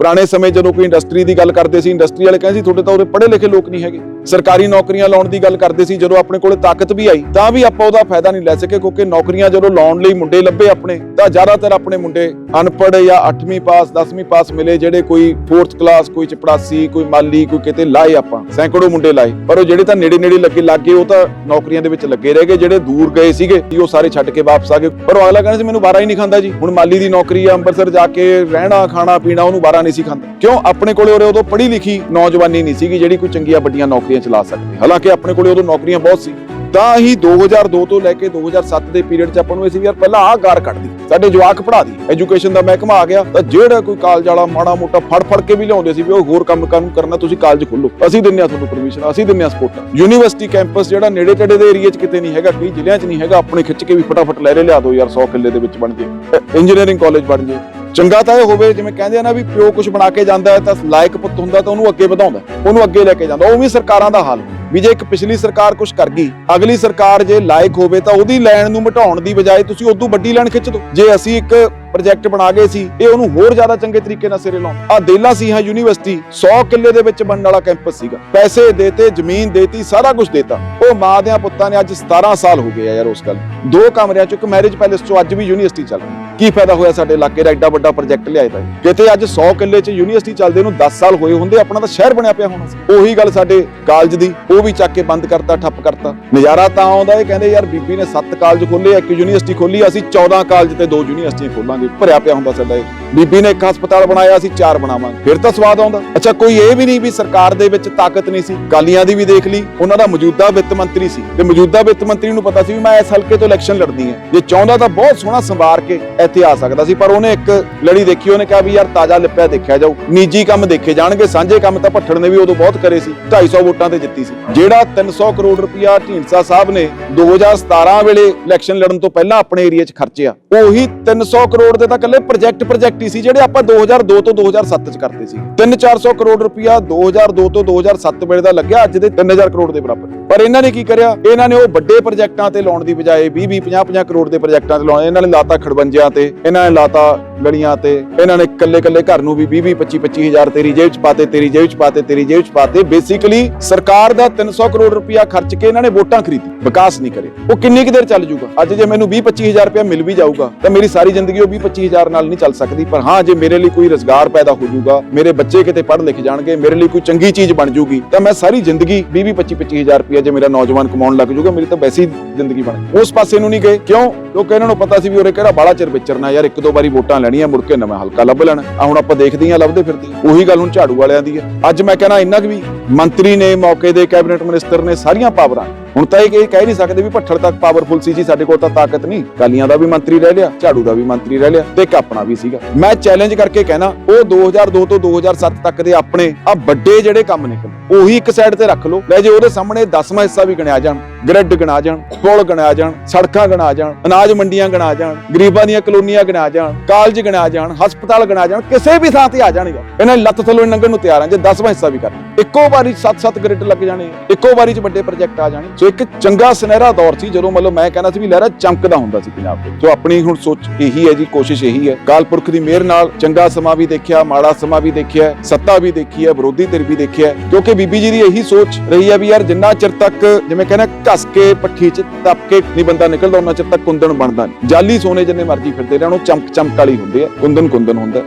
ਪੁਰਾਣੇ ਸਮੇਂ ਜਦੋਂ ਕੋਈ ਇੰਡਸਟਰੀ ਦੀ ਗੱਲ ਕਰਦੇ ਸੀ ਇੰਡਸਟਰੀ ਵਾਲੇ ਕਹਿੰਦੇ ਸੀ, ਤੁਹਾਡੇ ਤਾਂ ਉਰੇ ਪੜ੍ਹੇ ਲਿਖੇ ਲੋਕ ਨਹੀਂ ਹੈਗੇ। ਸਰਕਾਰੀ ਨੌਕਰੀਆਂ ਲਾਉਣ ਦੀ ਗੱਲ ਕਰਦੇ ਸੀ, ਜਦੋਂ ਆਪਣੇ ਕੋਲੇ ਤਾਕਤ ਵੀ ਆਈ, ਤਾਂ ਵੀ ਆਪਾਂ ਉਹਦਾ ਫਾਇਦਾ ਨਹੀਂ ਲੈ ਸਕੇ, ਕਿਉਂਕਿ ਨੌਕਰੀਆਂ ਜਦੋਂ ਲਾਉਣ ਲਈ ਮੁੰਡੇ ਲੱਭੇ ਆਪਣੇ, ਤਾਂ ਜ਼ਿਆਦਾਤਰ ਆਪਣੇ ਮੁੰਡੇ ਅਨਪੜ੍ਹ ਜਾਂ 8ਵੀਂ ਪਾਸ 10ਵੀਂ ਪਾਸ ਮਿਲੇ, ਜਿਹੜੇ ਕੋਈ 4th ਕਲਾਸ ਕੋਈ ਚਪੜਾਸੀ, ਕੋਈ ਮਾਲੀ, ਕੋਈ ਕਿਤੇ ਲਾਏ ਆਪਾਂ, ਸੈਂਕੜੋ ਮੁੰਡੇ ਲਾਏ। ਪਰ ਉਹ ਜਿਹੜੇ ਤਾਂ ਨੇੜੇ ਨੇੜੇ ਲੱਗੇ ਲੱਗੇ, ਉਹ ਤਾਂ ਨੌਕਰੀਆਂ ਦੇ ਵਿੱਚ ਲੱਗੇ ਰਹਿ ਗਏ, ਜਿਹੜੇ ਦੂਰ ਗਏ ਸੀਗੇ ਉਹ ਸਾਰੇ ਛੱਡ ਕੇ ਵਾਪਸ ਆ ਗਏ। ਪਰ ਉਹ ਅਗਲਾ ਕਹਿੰਦਾ ਸੀ, ਮੈਨੂੰ ਬਾਰਾ ਹੀ ਨਹੀਂ ਖਾਂਦਾ ਜੀ। ਹੁਣ ਮਾਲੀ ਦੀ ਨੌਕਰੀ ਆ, ਅੰਮ੍ਰਿਤਸਰ ਜਾ ਕੇ ਰਹਿਣਾ ਖਾਣਾ ਪੀਣਾ ਉਹਨੂੰ ਬਾਰਾ ਨਹੀਂ ਸੀ ਖਾਂਦਾ। ਕਿਉਂ? ਆਪਣੇ ਕੋਲੇ ਉਰੇ ਉਦੋਂ ਪੜ੍ਹੀ ਲਿਖੀ ਨੌਜਵਾਨੀ ਨਹੀਂ ਸੀਗੀ ਜਿਹੜੀ ਕੋਈ ਚੰਗੀਆਂ ਵੱਡੀਆਂ ਨੌਕਰੀਆਂ ਚਲਾ ਸਕਦੀ। ਹਾਲਾਂਕਿ ਆਪਣੇ ਕੋਲੇ ਉਦੋਂ ਨੌਕਰੀਆਂ ਬਹੁਤ ਸੀ। ਤਾਂ ਹੀ 2002 ਤੋਂ ਲੈ ਕੇ 2007 ਦੇ ਪੀਰੀਅਡ 'ਚ ਆਪਾਂ ਨੂੰ ਇਹ ਸੀ ਯਾਰ ਪਹਿਲਾਂ ਆਹ ਗਾਰ ਕੱਢਦੀ ਸਾਡੇ ਜਵਾਕ ਪੜ੍ਹਾ ਦੀ ਐਜੂਕੇਸ਼ਨ ਦਾ ਮਹਿਕਮਾ ਆ ਗਿਆ। ਤਾਂ ਜਿਹੜਾ ਕੋਈ ਕਾਲਜ ਵਾਲਾ ਮਾੜਾ ਮੋਟਾ ਫੜ ਫੜ ਕੇ ਵੀ ਲਿਆਉਂਦੇ ਸੀ ਵੀ ਉਹ ਹੋਰ ਕੰਮ ਕੰਮ ਕਰਨਾ, ਤੁਸੀਂ ਕਾਲਜ ਖੋਲੋ ਅਸੀਂ ਦਿੰਨੇ ਆ ਤੁਹਾਨੂੰ ਪਰਮਿਸ਼ਨ ਅਸੀਂ ਦਿੰਨੇ ਆ ਸਪੋਰਟ ਯੂਨੀਵਰਸਿਟੀ ਕੈਂਪਸ ਜਿਹੜਾ ਨੇੜੇ ਤੇੜੇ ਦੇ ਏਰੀਆ 'ਚ ਕਿਤੇ ਨਹੀਂ ਹੈਗਾ ਕਈ ਜ਼ਿਲ੍ਹਿਆਂ 'ਚ ਨਹੀਂ ਹੈਗਾ, ਆਪਣੇ ਖਿੱਚ ਕੇ ਵੀ ਫਟਾਫਟ ਲਹਿਰੇ ਲਿਆ ਦਿਓ ਯਾਰ 100 ਕਿੱਲੇ ਦੇ ਵਿੱਚ ਬਣ ਜੇ। ਇੰਜੀਨੀਅਰਿੰਗ ਕਾਲਜ ਬਣ ਜੇ। ਚੰਗਾ ਤਾਂ ਇਹ ਹੋਵੇ, ਜਿਵੇਂ ਕਹਿੰਦੇ ਆ ਨਾ ਵੀ ਪਿਓ ਕੁਝ ਬਣਾ ਕੇ ਜਾਂਦਾ ਹੈ ਤਾਂ ਲਾਇਕ ਪੁੱਤ ਹੁੰਦਾ ਤਾਂ ਉਹਨੂੰ ਅੱਗੇ ਵਧਾਉਂਦਾ ਉਹਨੂੰ ਅੱਗੇ ਲੈ ਕੇ ਜਾਂਦਾ ਉਹ ਵੀ ਸਰਕਾਰਾਂ ਦਾ ਹਾਲ ਵੀ ਜੇ ਇੱਕ ਪਿਛਲੀ ਸਰਕਾਰ ਕੁਝ ਕਰ ਗਈ, ਅਗਲੀ ਸਰਕਾਰ ਜੇ ਲਾਇਕ ਹੋਵੇ ਤਾਂ ਉਹਦੀ ਲਾਈਨ ਨੂੰ ਮਿਟਾਉਣ ਦੀ ਬਜਾਏ ਤੁਸੀਂ ਉਦੋਂ ਵੱਡੀ ਲਾਈਨ ਖਿੱਚ ਦਿਓ। ਜੇ ਅਸੀਂ ਇੱਕ ਪ੍ਰੋਜੈਕਟ ਬਣਾ ਗਏ ਸੀ, ਇਹ ਉਹਨੂੰ ਹੋਰ ਜ਼ਿਆਦਾ ਚੰਗੇ ਤਰੀਕੇ ਨਾਲ ਸਿਰੇ ਲਾਉਣ ਆ ਦੇਲਾ ਸੀ ਹਾਂ ਯੂਨੀਵਰਸਿਟੀ 100 ਕਿੱਲੇ ਦੇ ਵਿੱਚ ਬਣਨ ਵਾਲਾ ਕੈਂਪਸ ਸੀਗਾ। ਪੈਸੇ ਦੇਤੇ, ਜ਼ਮੀਨ ਦੇਤੀ, ਸਾਰਾ ਕੁਝ ਦੇਤਾ। ਉਹ ਮਾਂ ਦੇ ਪੁੱਤਾਂ ਨੇ ਅੱਜ 17 ਸਾਲ ਹੋ ਗਏ ਆ ਯਾਰ ਉਸ ਗੱਲ ਦੋ ਕਮਰਿਆਂ ਚ ਇੱਕ ਮੈਰਿਜ ਪੈਲੇਸ ਚੋਂ ਅੱਜ ਵੀ ਯੂਨੀਵਰਸਿਟੀ ਚੱਲ ਰਹੀ ਕੀ ਫਾਇਦਾ ਹੋਇਆ ਸਾਡੇ ਇਲਾਕੇ ਦਾ? ਐਡਾ ਵੱਡਾ ਪ੍ਰੋਜੈਕਟ ਲਿਆਏ ਤਾਂ ਕਿਤੇ ਅੱਜ 100 ਕਿੱਲੇ ਚ ਯੂਨੀਵਰਸਿਟੀ ਚੱਲਦੇ ਨੂੰ 10 ਸਾਲ ਹੋਏ ਹੁੰਦੇ, ਆਪਣਾ ਤਾਂ ਸ਼ਹਿਰ ਬਣਿਆ ਪਿਆ ਹੋਣਾ। ਸੀ ਉਹੀ ਗੱਲ ਸਾਡੇ ਕਾਲਜ ਦੀ, ਉਹ ਵੀ ਚੱਕ ਕੇ ਬੰਦ ਕਰਤਾ, ਠੱਪ ਕਰਤਾ। ਨਜ਼ਾਰਾ ਤਾਂ ਆਉਂਦਾ ਇਹ ਕਹਿੰਦੇ ਯਾਰ ਬੀਬੀ ਨੇ 7 ਕਾਲਜ ਖੋਲੇ ਇੱਕ ਯੂਨੀਵਰਸਿਟੀ ਖੋਲੀ ਅਸੀਂ 14 ਕਾਲਜ ਤੇ ਦੋ ਯੂਨੀਵਰਸਿਟੀਆਂ ਖੋਲਾਂਗੇ। ਭਰਿਆ ਪਿਆ ਹੁੰਦਾ ਸਾਡਾ ਇਹ। ਬੀਬੀ ਨੇ ਇੱਕ ਹਸਪਤਾਲ ਬਣਾਇਆ ਸੀ, ਚਾਰ ਬਣਾਵਾਂਗੇ। ਫਿਰ ਤਾਂ ਸਵਾਦ ਆਉਂਦਾ। ਅੱਛਾ, ਕੋਈ ਇਹ ਵੀ ਨਹੀਂ ਵੀ ਸਰਕਾਰ ਦੇ ਵਿੱਚ ਤਾਕਤ ਨਹੀਂ ਸੀ। ਕਾਲੀਆਂ ਦੀ ਵੀ ਦੇਖ ਲਈ, ਉਹਨਾਂ ਦਾ ਮੌਜੂਦਾ ਵਿੱਤ ਮੰਤਰੀ ਸੀ। ਤੇ ਮੌਜੂਦਾ ਵਿੱਤ ਮੰਤਰੀ ਨੂੰ ਪਤਾ ਸੀ ਵੀ ਮੈਂ ਇਸ ਹਲਕੇ ਤੋਂ ਇਲੈਕਸ਼ਨ ਲੜਨੀ ਹੈ। ਜੇ ਚਾਹੁੰਦਾ ਤਾਂ ਬਹੁਤ ਸੋਹਣਾ ਸੰਵਾਰ ਕੇ ਇੱਥੇ ਆ ਸਕਦਾ ਸੀ, ਪਰ ਉਹਨੇ ਇੱਕ ਲੜੀ ਦੇਖੀ, ਉਹਨੇ ਕਿਹਾ ਵੀ ਯਾਰ ਤਾਜ਼ਾ ਲਿਪਿਆ ਦੇਖਿਆ ਜਾਊ। ਨਿੱਜੀ ਕੰਮ ਦੇਖੇ ਜਾਣਗੇ, ਸਾਂਝੇ ਕੰਮ ਤਾਂ ਭੱਠੜ ਨੇ ਵੀ ਉਦੋਂ ਬਹੁਤ ਕਰੇ ਸੀ 250 ਵੋਟਾਂ ਤੇ ਜਿੱਤੀ ਸੀ। ਜਿਹੜਾ 300 ਕਰੋੜ ਰੁਪਇਆ ਢੀਂਡਸਾ ਸਾਹਿਬ ਨੇ 2017 ਵੇਲੇ ਇਲੈਕਸ਼ਨ ਲੜਨ ਤੋਂ ਪਹਿਲਾਂ ਆਪਣੇ ਏਰੀਆ 'ਚ ਖਰਚਿਆ, ਉਹੀ 300 ਕਰੋੜ ਦੇ ਤਾਂ ਇਕੱਲੇ ਪ੍ਰੋਜੈਕਟ ਪ੍ਰੋਜੈਕਟ ਹੀ ਸੀ ਜਿਹੜੇ ਆਪਾਂ 2002 ਤੋਂ 2007 'ਚ ਕਰਤੇ ਸੀ। 3-400 ਕਰੋੜ ਰੁਪਇਆ 2002 ਤੋਂ 2007 ਵੇਲੇ ਦਾ ਲੱਗਿਆ, ਅੱਜ ਦੇ 3000 ਕਰੋੜ ਦੇ ਬਰਾਬਰ। ਪਰ ਇਹਨਾਂ ਨੇ ਕੀ ਕਰਿਆ? ਇਹਨਾਂ ਨੇ ਉਹ ਵੱਡੇ ਪ੍ਰੋਜੈਕਟਾਂ ਤੇ ਲਾਉਣ ਦੀ ਬਜਾਏ 20-20 50-50 ਕਰੋੜ ਦੇ ਪ੍ਰੋਜੈਕਟਾਂ ਤੇ ਲਾਉਣੇ। ਇਹਨਾਂ ਨੇ ਲਾਤਾ ਖੜਵੰਜਿਆਂ ਤੇ, ਇਹਨਾਂ ਨੇ ਲਾਤਾ ਗਲੀਆਂ ਤੇ, ਇਹਨਾਂ ਨੇ ਇਕੱਲੇ ਇਕੱਲੇ ਘਰ ਨੂੰ ਵੀ 20-20 25-25 ਹਜ਼ਾਰ ਤੇਰੀ ਜੇਬ 'ਚ ਪਾਤੇ, ਤੇਰੀ ਜੇਬ 'ਚ ਪਾਤੇ, ਤੇਰੀ ਜੇਬ 'ਚ ਪਾਤੇ। ਬੇਸਿਕਲੀ ਸਰਕਾਰ ਦਾ 300 ਕਰੋੜ ਰੁਪਇਆ ਖਰਚ ਕੇ ਇਹਨਾਂ ਨੇ ਵੋਟਾਂ ਖਰੀਦੀ। ਵਿਕਾਸ ਨਹੀਂ ਕਰੇ ਉਹ ਕਿੰਨੀ ਕੁ ਦੇਰ ਚੱਲ ਜੂਗਾ? ਅੱਜ ਜੇ ਮੈਨੂੰ 20-25 ਹਜ਼ਾਰ ਰੁਪਇਆ ਮਿਲ ਵੀ ਜਾਊਗਾ, ਤਾਂ ਮੇਰੀ ਸਾਰੀ ਜ਼ਿੰਦਗੀ ਉਹ 20-25 ਹਜ਼ਾਰ ਨਾਲ ਨਹੀਂ ਚੱਲ ਸਕਦੀ। ਪਰ ਹਾਂ, ਜੇ ਮੇਰੇ ਲਈ ਕੋਈ ਰੋਜ਼ਗਾਰ ਪੈਦਾ ਹੋ ਜਾਊਗਾ, ਮੇਰੇ ਬੱਚੇ ਕਿਤੇ ਪੜ੍ਹ ਲਿਖ ਜਾਣਗੇ, ਮੇਰੇ ਲਈ ਕੋਈ ਚੰਗੀ ਚੀਜ਼ ਬਣ ਜੂਗੀ ਤਾਂ ਮੈਂ ਸਾਰੀ ਜ਼ਿੰਦਗੀ 20-25 ਹਜ਼ਾਰ ਰੁਪਇਆ ਜੇ ਮੇਰਾ ਨੌਜਵਾਨ ਕਮਾਉਣ ਲੱਗ ਜੂਗਾ ਮੇਰੀ ਤਾਂ ਵੈਸੀ ਜ਼ਿੰਦਗੀ ਬਣ ਉਸ ਪਾਸੇ ਨੂੰ ਨਹੀਂ ਗਏ। ਕਿਉਂ? ਕਿਉਂਕਿ ਇਹਨਾਂ ਨੂੰ ਪਤਾ ਸੀ ਵੀ ਉਹਰੇ ਕਿਹੜਾ ਬਾਲਾ ਚਿਰ ਵਿਚਰਨਾ ਯਾਰ, ਇੱਕ ਦੋ ਵਾਰੀ ਵੋਟਾਂ ਲੈਣੀਆਂ, ਮੁੜ ਕੇ ਨਵਾਂ ਹਲਕਾ ਲੱਭ ਲੈਣਾ। ਆ ਹੁਣ ਆਪਾਂ ਦੇਖਦੇ ਹਾਂ, ਲੱਭਦੇ ਫਿਰਦੇ ਉਹੀ ਗੱਲ ਹੁਣ ਝਾੜੂ ਵਾਲਿਆਂ ਦੀ ਹੈ। ਅੱਜ ਮੈਂ ਕਹਿੰਦਾ ਇੰਨਾ ਕੁ ਵੀ ਮੰਤਰੀ ਨੇ, ਮੌਕੇ ਦੇ ਕੈਬਨਿਟ ਮਿਨਿਸਟਰ ਨੇ ਸਾਰੀਆਂ ਪਾਵਰਾਂ ਹੁਣ ਤਾਂ ਇਹ ਕਹਿ ਨਹੀਂ ਸਕਦੇ ਵੀ ਭੱਠੜ ਤੱਕ ਪਾਵਰਫੁਲ ਸੀ ਜੀ, ਸਾਡੇ ਕੋਲ ਤਾਂ ਤਾਕਤ ਨਹੀਂ। ਕਾਲੀਆਂ ਦਾ ਵੀ ਮੰਤਰੀ ਰਹਿ ਲਿਆ, ਝਾੜੂ ਦਾ ਵੀ ਮੰਤਰੀ ਰਹਿ ਲਿਆ ਤੇ ਇੱਕ ਆਪਣਾ ਵੀ ਸੀਗਾ। ਮੈਂ ਚੈਲੰਜ ਕਰਕੇ ਕਹਿਣਾ, ਉਹ 2002 ਤੋਂ 2007 ਤੱਕ ਦੇ ਆਪਣੇ ਆ ਵੱਡੇ ਜਿਹੜੇ ਕੰਮ ਨਿਕਲੇ। ਉਹੀ ਇੱਕ ਸਾਈਡ ਤੇ ਰੱਖ ਲਓ। ਲੈ ਜੇ ਉਹਦੇ ਸਾਹਮਣੇ 10ਵਾਂ ਹਿੱਸਾ ਵੀ ਗਿਣਿਆ ਜਾਣ ਗ੍ਰਿਡ ਗਿਣਾ ਜਾਣ, ਪੁਲ ਗਿਣਾ ਜਾਣ, ਸੜਕਾਂ ਗਿਣਾ ਜਾਣ, ਅਨਾਜ ਮੰਡੀਆਂ ਗਿਣਾ ਜਾਣ, ਗਰੀਬਾਂ ਦੀਆਂ ਕਲੋਨੀਆਂ ਗਿਣਾ ਜਾਣ, ਕਾਲਜ ਗਿਣਾ ਜਾਣ, ਹਸਪਤਾਲ ਗਿਣਾ ਜਾਣ, ਕਿਸੇ ਵੀ ਥਾਂ ਤੇ ਆ ਜਾਣਗੇ। ਇਹਨਾਂ ਲੱਤ ਥੱਲੋਂ ਲੰਘਣ ਨੂੰ ਤਿਆਰ ਆ, ਜੇ 10ਵਾਂ ਹਿੱਸਾ ਵੀ ਕਰਨਾ ਇੱਕੋ ਵਾਰੀ 7-7 ਗ੍ਰਿਡ ਲੱਗ ਜਾਣੇ ਇੱਕੋ ਵਾਰੀ 'ਚ ਵੱਡੇ ਪ੍ਰੋਜੈਕਟ ਆ ਜਾਣੇ। ਸੋ ਇੱਕ ਚੰਗਾ ਸੁਨਹਿਰਾ ਦੌਰ ਸੀ, ਜਦੋਂ ਮਤਲਬ ਮੈਂ ਕਹਿੰਦਾ ਸੀ ਵੀ ਲਹਿਰਾ ਚਮਕਦਾ ਹੁੰਦਾ ਸੀ ਪੰਜਾਬ ਦੇ ਸੋ ਆਪਣੀ ਹੁਣ ਸੋਚ ਇਹੀ ਹੈ ਜੀ, ਕੋਸ਼ਿਸ਼ ਇਹੀ ਹੈ। ਕਾਲਪੁਰਖ ਦੀ ਮਿਹਰ ਨਾਲ ਚੰਗਾ ਸਮਾਂ ਵੀ ਦੇਖਿਆ, ਮਾੜਾ ਸਮਾਂ ਵੀ ਦੇਖਿਆ, ਸੱਤਾ ਵੀ ਦੇਖੀ ਹੈ, ਵਿਰੋਧੀ ਧਿਰ ਵੀ ਦੇਖਿਆ, ਕਿਉਂਕਿ ਬੀਬੀ ਜੀ ਦੀ ਇਹੀ ਸੋਚ ਰਹੀ ਹੈ ਵੀ ਯਾਰ ਜਿੰਨਾ ਚਿਰ ਤੱਕ ਜਿਵੇਂ ਕਹਿੰਦਾ ਘਸ ਕੇ, ਪੱਠੀ 'ਚ ਤਪ ਕੇ ਨਹੀਂ ਬੰਦਾ ਨਿਕਲਦਾ, ਉਹਨਾਂ ਚਿਰ ਤੱਕ ਕੁੰਦਨ ਬਣਦਾ ਨਹੀਂ। ਜਾਲੀ ਸੋਨੇ ਜਿੰਨੇ ਮਰਜ਼ੀ ਫਿਰਦੇ ਰਹਿਣ, ਉਹ ਚਮਕ ਚਮਕ ਵਾਲੀ ਹੁੰਦੇ ਆ ਕੁੰਦਨ ਕੁੰਦਨ ਹੁੰਦਾ